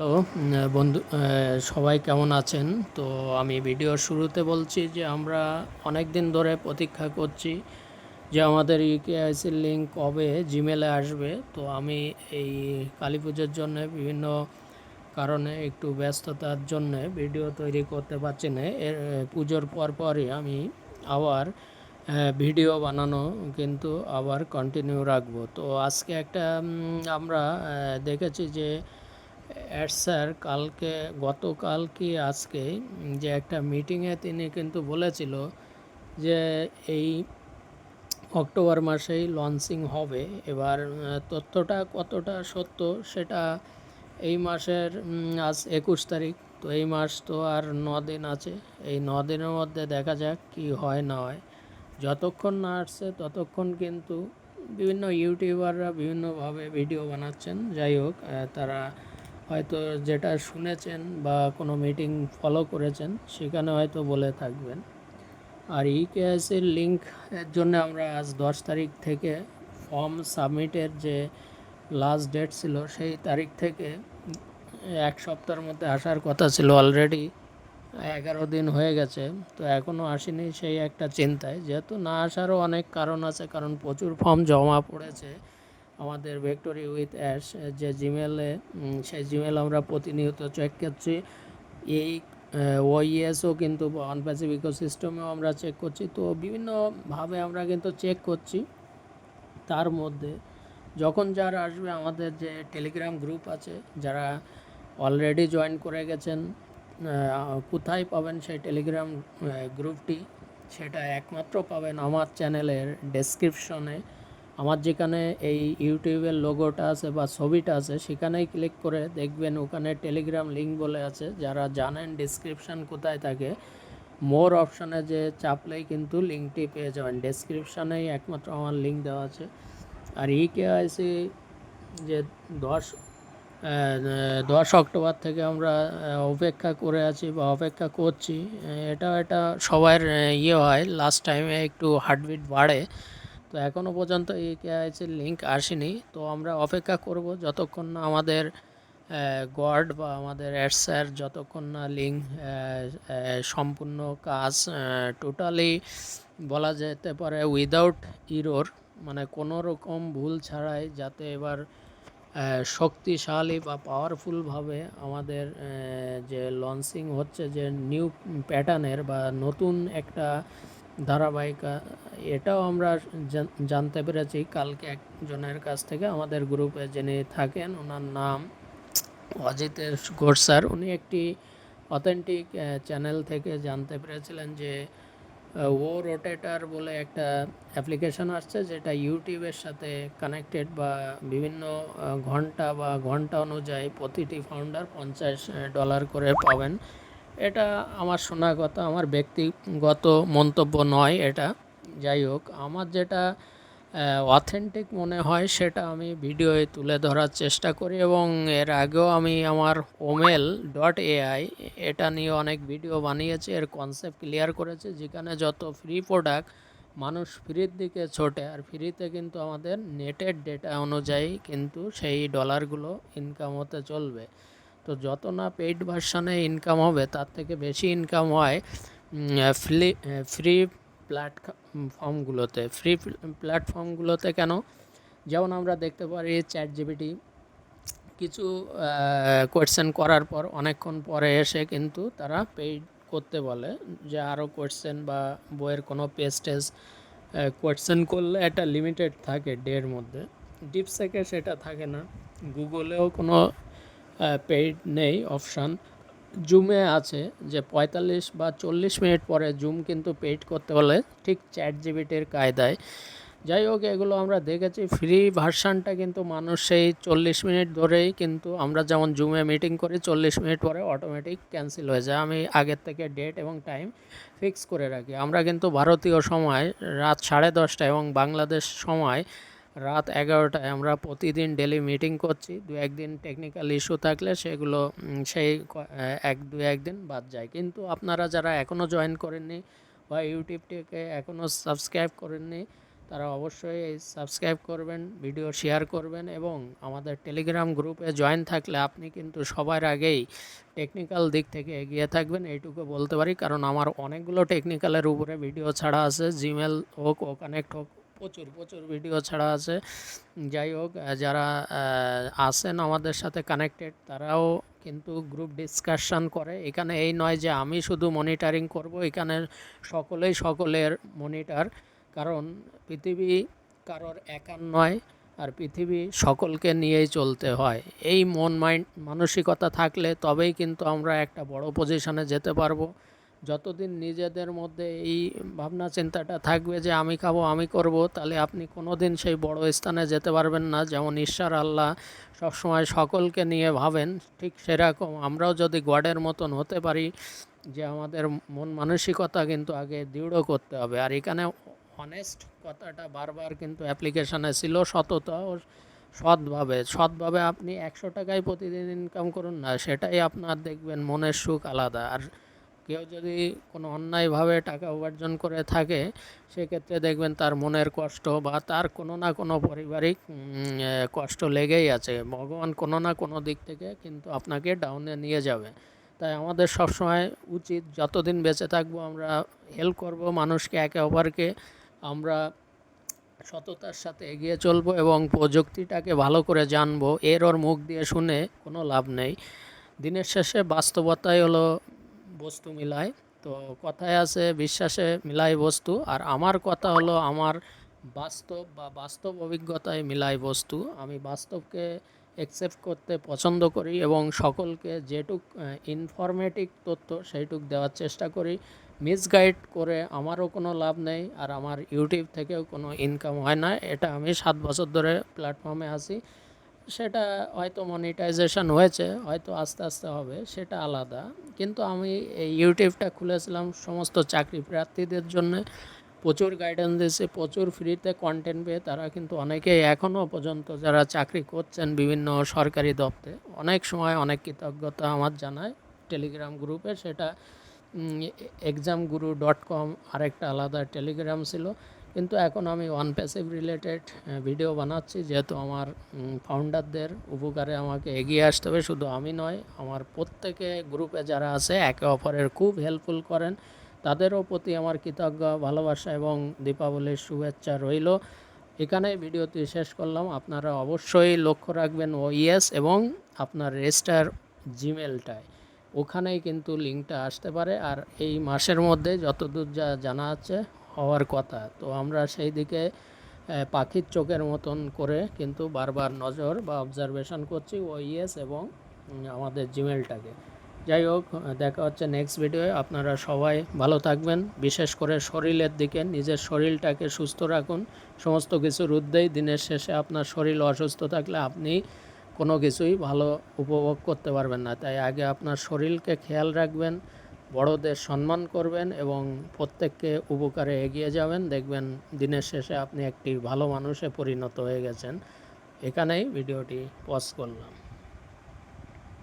Hello বন্ধু সবাই কেমন আছেন? তো আমি ভিডিওর শুরুতে বলছি যে আমরা অনেক দিন ধরে প্রতীক্ষা করছি যে আমাদের ইউকেআইসির লিঙ্ক কবে জিমেলে আসবে। তো আমি এই কালী পুজোর জন্য বিভিন্ন কারণে একটু ব্যস্ততার জন্য ভিডিও তৈরি করতে পারছি না। এর পুজোর পর পরই আমি আবার ভিডিও বানানো কিন্তু আবার কন্টিনিউ রাখব। তো আজকে একটা আমরা দেখেছি যে অ্যাড স্যার কালকে, গতকাল কি আজকে, যে একটা মিটিংয়ে তিনি কিন্তু বলেছিল যে এই অক্টোবর মাসেই লঞ্চিং হবে। এবার তথ্যটা কতটা সত্য সেটা এই মাসের আজ একুশ তারিখ। তো এই মাস তো আর ন দিন আছে। এই ন দিনের মধ্যে দেখা যাক কি হয় না হয়। যতক্ষণ না আসছে ততক্ষণ কিন্তু বিভিন্ন ইউটিউবাররা বিভিন্নভাবে ভিডিও বানাচ্ছেন। যাই হোক তারা হয়তো যেটা শুনেছেন বা কোনো মিটিং ফলো করেছেন, সেখানে হয়তো বলে থাকবেন। আর ই ইকেএসের লিঙ্ক এর জন্য আমরা আজ দশ তারিখ থেকে ফর্ম সাবমিটের যে লাস্ট ডেট ছিল, সেই তারিখ থেকে এক সপ্তাহের মধ্যে আসার কথা ছিল। অলরেডি এগারো দিন হয়ে গেছে, তো এখনও আসেনি সেই একটা চিন্তায়। যেহেতু না আসারও অনেক কারণ আছে, কারণ প্রচুর ফর্ম জমা পড়েছে। আমাদের ভেক্টরি উইথ অ্যাশ যে জিমেলে সেই জিমেল আমরা প্রতিনিয়ত চেক করছি। এই ওইএসও কিন্তু অনপ্যাসিভ ইকোসিস্টেমেও আমরা চেক করছি। তো বিভিন্নভাবে আমরা কিন্তু চেক করছি। তার মধ্যে যখন যারা আসবে আমাদের যে টেলিগ্রাম গ্রুপ আছে, যারা অলরেডি জয়েন করে গেছেন কোথায় পাবেন সেই টেলিগ্রাম গ্রুপটি সেটা একমাত্র পাবেন আমার চ্যানেলের ডেসক্রিপশনে আমার যেখানে এই ইউটিউবের লোগোটা আছে বা ছবিটা আছে, সেখানেই ক্লিক করে দেখবেন ওখানে টেলিগ্রাম লিঙ্ক বলে আছে। যারা জানেন ডিসক্রিপশন কোথায় থাকে মোর অপশানে যে চাপলেই কিন্তু লিঙ্কটি পেয়ে যাবেন। ডেসক্রিপশানেই একমাত্র আমার লিঙ্ক দেওয়া আছে। আর ই কেআইসি যে দশ দশ অক্টোবর থেকে আমরা অপেক্ষা করে আছি বা অপেক্ষা করছি এটা এটা সবার ইয়ে হয়। লাস্ট টাইমে একটু হার্টবিট বাড়ে। তো এখনও পর্যন্ত এই কেআইসির লিঙ্ক আসেনি। তো আমরা অপেক্ষা করব যতক্ষণ না আমাদের গড বা আমাদের অ্যাডসার যতক্ষণ না লিঙ্ক সম্পূর্ণ কাজ টোটালি বলা যেতে পারে উইদাউট ইরোর মানে কোনো রকম ভুল ছাড়াই যাতে এবার শক্তিশালী বা পাওয়ারফুলভাবে আমাদের যে লঞ্চিং হচ্ছে যে নিউ প্যাটার্নের বা নতুন একটা ধারাবাহিকা এটাও আমরা জানতে পেরেছি। কালকে একজনের কাছ থেকে আমাদের গ্রুপে যিনি থাকেন, ওনার নাম অজিতের ঘোষ স্যার। উনি একটি অথেন্টিক চ্যানেল থেকে জানতে পেরেছিলেন যে ও রোটেটার বলে একটা অ্যাপ্লিকেশন আসছে যেটা ইউটিউবের সাথে কানেক্টেড বা বিভিন্ন ঘণ্টা বা ঘণ্টা অনুযায়ী প্রতিটি ফাউন্ডার পঞ্চাশ ডলার করে পাবেন। এটা আমার শোনা কথা, আমার ব্যক্তিগত মন্তব্য নয় এটা। যাই হোক, আমার যেটা অথেন্টিক মনে হয় সেটা আমি ভিডিওয়ে তুলে ধরার চেষ্টা করি এবং এর আগেও আমি আমার ওমেল ডট এআই এটা নিয়ে অনেক ভিডিও বানিয়েছি, এর কনসেপ্ট ক্লিয়ার করেছে, যেখানে যত ফ্রি প্রোডাক্ট মানুষ ফ্রির দিকে ছোটে, আর ফ্রিতে কিন্তু আমাদের নেটের ডেটা অনুযায়ী কিন্তু সেই ডলারগুলো ইনকাম হতে চলবে। তো যত না পেইড ভার্সানে ইনকাম হবে, তার থেকে বেশি ইনকাম হয় ফ্রি ফ্রি প্ল্যাটফর্মগুলোতে ফ্রি প্ল্যাটফর্মগুলোতে কেন? যেমন আমরা দেখতে পারি চ্যাট জিবিটি কিছু কোয়েশ্চেন করার পর, অনেকক্ষণ পরে এসে কিন্তু তারা পেইড করতে বলে যে আরও কোয়েশ্চেন বা বইয়ের কোনো পেজ টেজ কোয়েশ্চেন করলে একটা লিমিটেড থাকে ডের মধ্যে। ডিপসেকে সেটা থাকে না। গুগলেও কোনো পেইড নেই অপশান জুমে আছে যে পঁয়তাল্লিশ বা চল্লিশ মিনিট পরে জুম কিন্তু পেইড করতে হলে ঠিক চ্যাট জিবিটির কায়দায়। যাই হোক, এগুলো আমরা দেখেছি। ফ্রি ভার্সানটা কিন্তু মানুষ সেই চল্লিশ মিনিট ধরেই কিন্তু আমরা যেমন জুমে মিটিং করি, চল্লিশ মিনিট পরে অটোমেটিক ক্যান্সেল হয়ে যায়। আমি আগের থেকে ডেট এবং টাইম ফিক্স করে রাখি। আমরা কিন্তু ভারতীয় সময় রাত সাড়ে দশটা এবং বাংলাদেশ সময় রাত এগারোটায় আমরা প্রতিদিন ডেলি মিটিং করছি। দু একদিন টেকনিক্যাল ইস্যু থাকলে সেগুলো সেই এক, দু একদিন বাদ যায়। কিন্তু আপনারা যারা এখনও জয়েন করেননি বা ইউটিউবটিকে এখনও সাবস্ক্রাইব করেননি, তারা অবশ্যই সাবস্ক্রাইব করবেন ভিডিও শেয়ার করবেন এবং আমাদের টেলিগ্রাম গ্রুপে জয়েন থাকলে আপনি কিন্তু সবার আগেই টেকনিক্যাল দিক থেকে এগিয়ে থাকবেন। এইটুকু বলতে পারি, কারণ আমার অনেকগুলো টেকনিক্যালের উপরে ভিডিও ছাড়া আছে। জিমেল হোক ও কানেক্ট হোক প্রচুর প্রচুর ভিডিও ছাড়া আছে। যাই হোক যারা আছেন আমাদের সাথে কানেক্টেড তারাও কিন্তু গ্রুপ ডিসকাশন করে। এখানে এই নয় যে আমি শুধু মনিটরিং করব, এখানে সকলেই সকলের মনিটার কারণ পৃথিবী কারোর একার নয়, আর পৃথিবী সকলকে নিয়েই চলতে হয়। এই মন মাইন্ড মানসিকতা থাকলে তবেই কিন্তু আমরা একটা বড় পজিশনে যেতে পারব। যতদিন নিজেদের মধ্যে এই ভাবনা চিন্তাটা থাকবে যে আমি খাব, আমি করব, তাহলে আপনি কোনো দিন সেই বড় স্থানে যেতে পারবেন না। যেমন ঈশ্বর, আল্লাহ সবসময় সকলকে নিয়ে ভাবেন, ঠিক সেরকম আমরাও যদি গডের মতন হতে পারি, যে আমাদের মন মানসিকতা কিন্তু আগে দৃঢ় করতে হবে। আর এখানে অনেস্ট কথাটা বারবার কিন্তু অ্যাপ্লিকেশানে ছিল সততা ও সৎভাবে। সৎভাবে আপনি একশো টাকায় প্রতিদিন ইনকাম করুন না, সেটাই আপনার দেখবেন মনের সুখ আলাদা। আর কেউ যদি কোনো অন্যায়ভাবে টাকা উপার্জন করে থাকে, সেক্ষেত্রে দেখবেন তার মনের কষ্ট বা তার কোনো না কোনো পারিবারিক কষ্ট লেগেই আছে। ভগবান কোনো না কোনো দিক থেকে কিন্তু আপনাকে ডাউনে নিয়ে যাবে। তাই আমাদের সবসময় উচিত যতদিন বেঁচে থাকব আমরা হেল্প করব মানুষকে, একে অপরকে। আমরা সততার সাথে এগিয়ে চলবো এবং প্রযুক্তিটাকে ভালো করে জানব। এর ওর মুখ দিয়ে শুনে কোনো লাভ নেই। দিনের শেষে বাস্তবতাই হলো বস্তু মিলায় তো কথায় আছে, বিশ্বাসে মিলাই বস্তু। আর আমার কথা হলো, আমার বাস্তব বা বাস্তব অভিজ্ঞতায় মিলাই বস্তু। আমি বাস্তবকে অ্যাকসেপ্ট করতে পছন্দ করি এবং সকলকে যেটুক ইনফরমেটিভ তথ্য সেইটুক দেওয়ার চেষ্টা করি। মিসগাইড করে আমারও কোনো লাভ নেই আর আমার ইউটিউব থেকেও কোনো ইনকাম হয় না। এটা আমি সাত বছর ধরে প্ল্যাটফর্মে আছি। সেটা হয়তো মনিটাইজেশন হয়েছে, হয়তো আস্তে আস্তে হবে, সেটা আলাদা। কিন্তু আমি এই ইউটিউবটা খুলেছিলাম সমস্ত চাকরি প্রার্থীদের জন্য। প্রচুর গাইডেন্স দিয়েছে, প্রচুর ফ্রিতে কন্টেন্ট পেয়ে তারা কিন্তু অনেকেই এখনও পর্যন্ত যারা চাকরি করছেন বিভিন্ন সরকারি দপ্তরে, অনেক সময় অনেক কৃতজ্ঞতা আমার জানায়। টেলিগ্রাম গ্রুপে সেটা এক্সাম গুরু ডট কম আরেকটা আলাদা টেলিগ্রাম ছিল। কিন্তু এখন আমি ওয়ান প্যাসিভ রিলেটেড ভিডিও বানাচ্ছি, যেহেতু আমার ফাউন্ডারদের উপকারে আমাকে এগিয়ে আসতে হবে, শুধু আমি নয়, আমার প্রত্যেকে গ্রুপে যারা আছে, একে অপরের খুব হেল্পফুল করেন। তাদেরও প্রতি আমার কৃতজ্ঞ, ভালোবাসা এবং দীপাবলির শুভেচ্ছা রইল। এখানেই ভিডিওটি শেষ করলাম। আপনারা অবশ্যই লক্ষ্য রাখবেন ও ইয়েস এবং আপনার রেজিস্টার জিমেলটায় ওখানেই কিন্তু লিঙ্কটা আসতে পারে। আর এই মাসের মধ্যে যতদূর যা জানা আছে হওয়ার কথা। তো আমরা সেই দিকে পাখির চোখের মতন করে কিন্তু বারবার নজর বা অবজারভেশন করছি ও ইয়েস এবং আমাদের জিমেলটাকে যাই হোক, দেখা হচ্ছে নেক্সট ভিডিওয়ে আপনারা সবাই ভালো থাকবেন। বিশেষ করে শরীরের দিকে, নিজের শরীরটাকে সুস্থ রাখুন। সমস্ত কিছুর ঊর্ধ্বেই দিনের শেষে আপনার শরীর অসুস্থ থাকলে আপনি কোনো কিছুই ভালো উপভোগ করতে পারবেন না। তাই আগে আপনার শরীরকে খেয়াল রাখবেন। বড়দের সম্মান করবেন এবং প্রত্যেককে উপকারে এগিয়ে যাবেন। দেখবেন দিনের শেষে আপনি একটি ভালো মানুষে পরিণত হয়ে গেছেন। এখানেই ভিডিওটি পজ করলাম।